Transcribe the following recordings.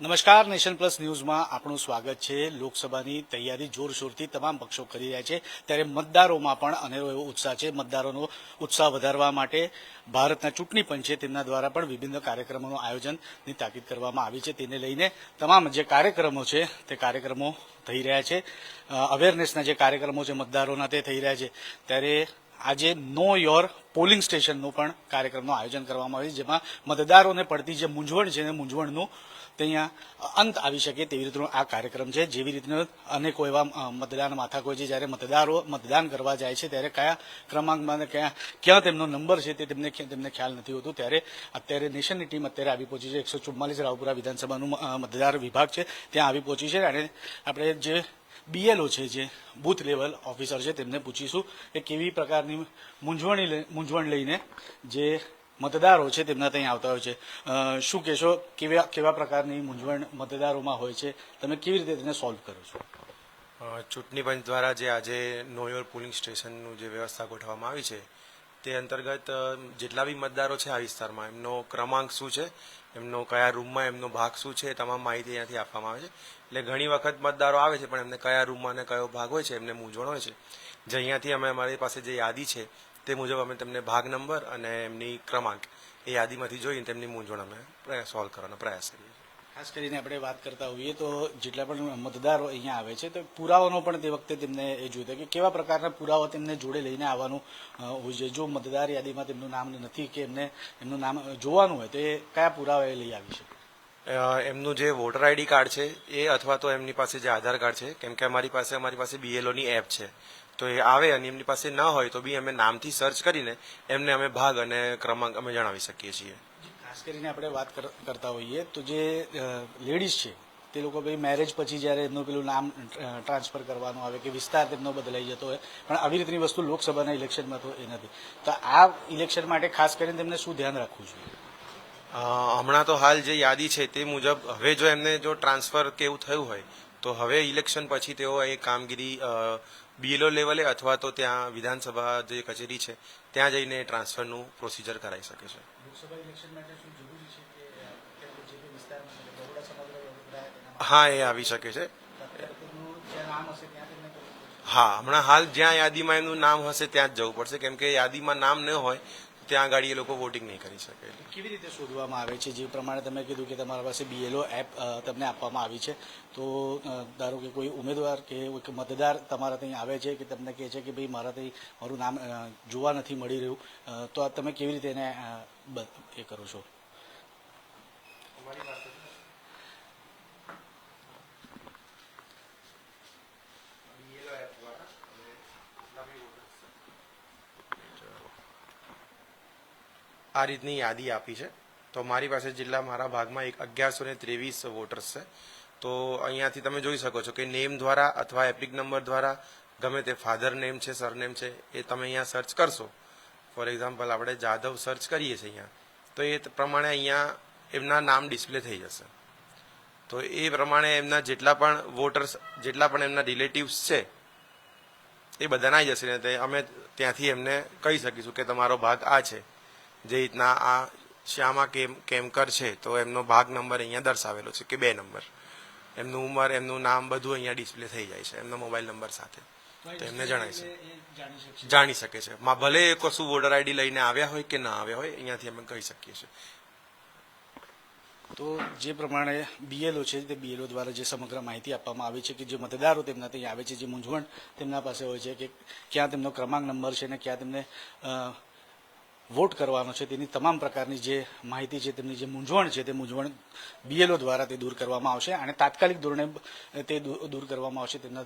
નમસ્કાર, nation plus ન્યૂઝમાં આપણું સ્વાગત છે. લોકસભાની તૈયારી જોરશોરથી તમામ પક્ષો કરી રહ્યા છે. ત્યારે મતદારોમાં પણ અનેરો એવો ઉત્સાહ છે. મતદારોનો ઉત્સાહ વધારવા માટે ભારતના ચૂંટણી પંચે તેમના દ્વારા પણ વિભિન્ન કાર્યક્રમોનું આયોજનની તાકીદ કરવામાં આવી છે. તેને લઈને તમામ જે કાર્યક્રમો છે, તે કાર્યક્રમો થઈ રહ્યા છે. અવેરનેસના જે કાર્યક્રમો છે મતદારોના, તે થઈ રહ્યા છે. ત્યારે આજે નો યોર પોલિંગ સ્ટેશનનું પણ કાર્યક્રમનું આયોજન કરવામાં આવ્યું જેમાં મતદારોને પડતી જે મૂંઝવણ છે એ મૂંઝવણનું ત્યાં અંત આવી શકે તેવી રીતનો આ કાર્યક્રમ છે. જેવી રીતના અનેકો એવા મતદાન માથાકો છે, જ્યારે મતદારો મતદાન કરવા જાય છે, ત્યારે કયા ક્રમાંકમાં કયા, ક્યાં તેમનો નંબર છે તે તેમને તેમને ખ્યાલ નથી હોતું. ત્યારે અત્યારે નેશનની ટીમ અત્યારે આવી પહોંચી છે. એકસો ચુમ્માલીસ રાવપુરા વિધાનસભાનું મતદાર વિભાગ છે. ત્યાં આવી પહોંચી છે અને આપણે જે બીએલઓ છે જે બૂથ લેવલ ઓફિસર છે, તેમને પૂછીશું કે કેવી પ્રકારની મૂંઝવણી મૂંઝવણ લઈને જે મતદારો છે તેમના ત્યાં આવતા હોય છે. શું કહેશો? કેવા કેવા પ્રકારની મૂંઝવણ મતદારોમાં હોય છે? તમે કેવી રીતે તેને સોલ્વ કરો છો? ચૂંટણી પંચ દ્વારા જે આજે નો યોર પોલિંગ સ્ટેશનનું જે વ્યવસ્થા ગોઠવવામાં આવી છે તે અંતર્ગત જેટલા બી મતદારો છે આ વિસ્તારમાં, એમનો ક્રમાંક શું છે, એમનો કયા રૂમમાં એમનો ભાગ શું છે તમામ માહિતી અહીંયાથી આપવામાં આવે છે. એટલે ઘણી વખત મતદારો આવે છે, પણ એમને કયા રૂમમાં અને કયો ભાગ હોય છે, એમને મૂંઝવણ હોય છે. જે અહીંયાથી અમે અમારી પાસે જે યાદી છે, તે મુજબ અમે તેમને ભાગ નંબર અને એમની ક્રમાંક એ યાદીમાંથી જોઈને તેમની મૂંઝવણ અમે સોલ્વ કરવાનો પ્રયાસ કરીએ ખાસ કરીને આપણે વાત કરતા હોઈએ તો જેટલા પણ મતદારો અહીંયા આવે છે, તો પુરાવાનો પણ તે વખતે તેમને એ જોઈતો કે કેવા પ્રકારના પુરાવા તેમને જોડે લઈને આવવાનું હોય છે. જો મતદાર યાદીમાં તેમનું નામ નથી કે એમને, એમનું નામ જોવાનું હોય તો એ કયા પુરાવા એ લઈ આવી શકે? એમનું જે વોટર આઈડી કાર્ડ છે એ અથવા તો એમની પાસે જે આધાર કાર્ડ છે, કેમ કે અમારી પાસે અમારી પાસે બીએલઓની એપ છે. તો એ આવે અને એમની પાસે ન હોય તો બી અમે નામથી સર્ચ કરીને એમને અમે ભાગ અને ક્રમાંક અમે જણાવી શકીએ છીએ. ખાસ કરીને આપણે વાત કર- કરતા હોઈએ તો જે લેડીઝ છે, તે લોકો ભાઈ મેરેજ પછી જ્યારે એમનું પેલું નામ ટ્રાન્સફર કરવાનું આવે કે વિસ્તાર તેમનો બદલાઈ જતો હોય, પણ આવી રીતની વસ્તુ લોકસભાના ઇલેક્શનમાં તો એ નથી. તો આ ઇલેક્શન માટે ખાસ કરીને તેમને શું ધ્યાન રાખવું જોઈએ? હમણાં તો હાલ જે યાદી છે તે મુજબ હવે જો એમને જો ટ્રાન્સફર કે એવું થયું હોય, તો હવે ઇલેક્શન પછી તેઓ એ કામગીરી બીએલઓ લેવલે અથવા તો ત્યાં વિધાનસભા જે કચેરી છે, ત્યાં જઈને ટ્રાન્સફરનું પ્રોસિજર કરાવી શકે છે. લોકસભા ઇલેક્શન માટે શું જરૂરી છે કે જે બી વિસ્તારમાં બરોડા સમગ્ર હા એ આવી શકે છે. હા હમણાં હાલ જ્યાં યાદીમાં એનું નામ હશે ત્યાં જ જવું પડશે. કેમ કે યાદીમાં નામ ન હોય ત્યાં આગળ એ લોકો વોટિંગ નહીં કરી શકે કેવી રીતે શોધવામાં આવે છે? જે પ્રમાણે તમે કીધું કે તમારા પાસે બીએલઓ એપ તમને આપવામાં આવી છે. તો ધારો કે કોઈ ઉમેદવાર કે મતદાર તમારા ત્યાં આવે છે કે તમને કહે છે કે ભાઈ મારા ત્યાં મારું નામ જોવા નથી મળી રહ્યું. તો આ તમે કેવી રીતે એને એ કરો છો. આ રીતની યાદી આપી છે. તો મારી પાસે જિલ્લા મારા ભાગમાં એક અગિયારસો ને ત્રેવીસ વોટર્સ છે. તો અહીંયાથી તમે જોઈ શકો છો કે નેમ દ્વારા અથવા એપિક નંબર દ્વારા ગમે તે ફાધર નેમ છે સરનેમ છે, એ તમે અહીંયા સર્ચ કરશો. ફોર એક્ઝામ્પલ આપણે જાધવ સર્ચ કરીએ છીએ અહીંયા, તો એ પ્રમાણે અહીંયા એમના નામ ડિસ્પ્લે થઈ જશે. તો એ પ્રમાણે એમના જેટલા પણ વોટર્સ જેટલા પણ એમના રિલેટિવ્સ છે, એ બધાના આવી જશે ને અમે ત્યાંથી એમને કહી શકીશું કે તમારો ભાગ આ છે. જે રીતના આ શ્યામા કેમ, કેમકર છે, તો એમનો ભાગ નંબર અહીંયા દર્શાવેલો છે કે બે નંબર. એમનું ઉંમર, એમનું નામ બધું અહીંયા ડિસ્પ્લે થઈ જાય છે, એમનો મોબાઈલ નંબર સાથે. તો એમને જણાય છે. જાણી શકે છે. માં ભલે એ કશું વોટર આઈડી લઈને આવ્યા હોય કે ના આવ્યા હોય, અહીંયાથી અમે કહી શકીએ છીએ. તો જે પ્રમાણે બીએલઓ છે, તે બીએલઓ દ્વારા જે સમગ્ર માહિતી આપવામાં આવી છે કે જે મતદારો તેમના ત્યાં આવે છે, જે મૂંઝવણ તેમના પાસે હોય છે કે ક્યાં તેમનો ક્રમાંક નંબર છે ને ક્યાં તેમને વોટ કરવાનો છે, તેની તમામ પ્રકારની જે માહિતી છે, તેમની જે મૂંઝવણ છે, તે મૂંઝવણ બીએલઓ દ્વારા તે દૂર કરવામાં આવશે અને તાત્કાલિક ધોરણે તે દૂર કરવામાં આવશે. તેમના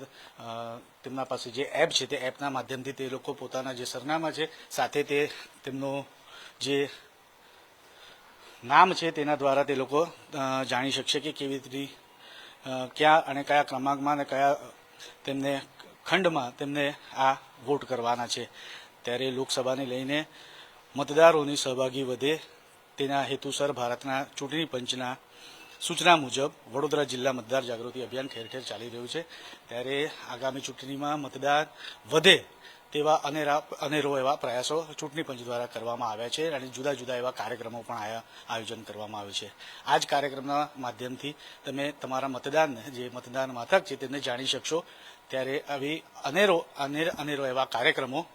તેમના પાસે જે એપ છે, તે એપના માધ્યમથી તે લોકો પોતાના જે સરનામા છે, સાથે તે તેમનો જે નામ છે, તેના દ્વારા તે લોકો જાણી શકશે કે કેવી રીતે ક્યાં અને કયા ક્રમાંકમાં અને કયા તેમને ખંડમાં તેમને આ વોટ કરવાના છે. ત્યારે લોકસભાને લઈને મતદારોની સહભાગી વધે તેના હેતુસર ભારતના ચૂંટણી પંચના સૂચના મુજબ વડોદરા જિલ્લા મતદાર જાગૃતિ અભિયાન ઠેર ઠેર ચાલી રહ્યું છે. ત્યારે આગામી ચૂંટણીમાં મતદાર વધે તેવા અનેરા એવા પ્રયાસો ચૂંટણી પંચ દ્વારા કરવામાં આવ્યા છે અને જુદા જુદા એવા કાર્યક્રમો પણ આયા આયોજન કરવામાં આવ્યું છે. આ જ કાર્યક્રમના માધ્યમથી તમે તમારા મતદાનને, જે મતદાન મથક છે, તેને જાણી શકશો. ત્યારે આવી અનેરો અનેર એવા કાર્યક્રમો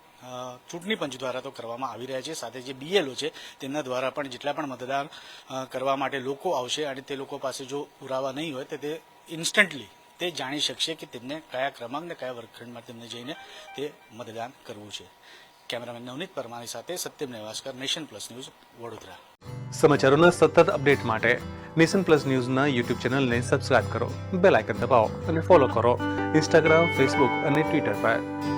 ચૂંટણી પંચ દ્વારા તો કરવામાં આવી રહ્યા છે. સાથે જે બીએલઓ છે, તેમના દ્વારા પણ જેટલા પણ મતદાન કરવા માટે લોકો આવશે અને તે લોકો પાસે જો પુરાવા નહીં હોય, તો તે ઇન્સ્ટન્ટલી તે જાણી શકશે કે તેમને કયા ક્રમાંક ને કયા વર્ગખંડમાં તેમને જઈને તે મતદાન કરવું છે. કેમેરામેન નવનીત પરમાની સાથે Satyam Nevaskar, Nation Plus news, Vadodara. સમાચારોના સતત અપડેટ માટે નેશન પ્લસ ન્યૂઝના યુટ્યુબ ચેનલને સબસ્ક્રાઇબ કરો, બેલ આઇકન દબાવો અને ફોલો કરો ઇન્સ્ટાગ્રામ, ફેસબુક અને ટ્વિટર પર.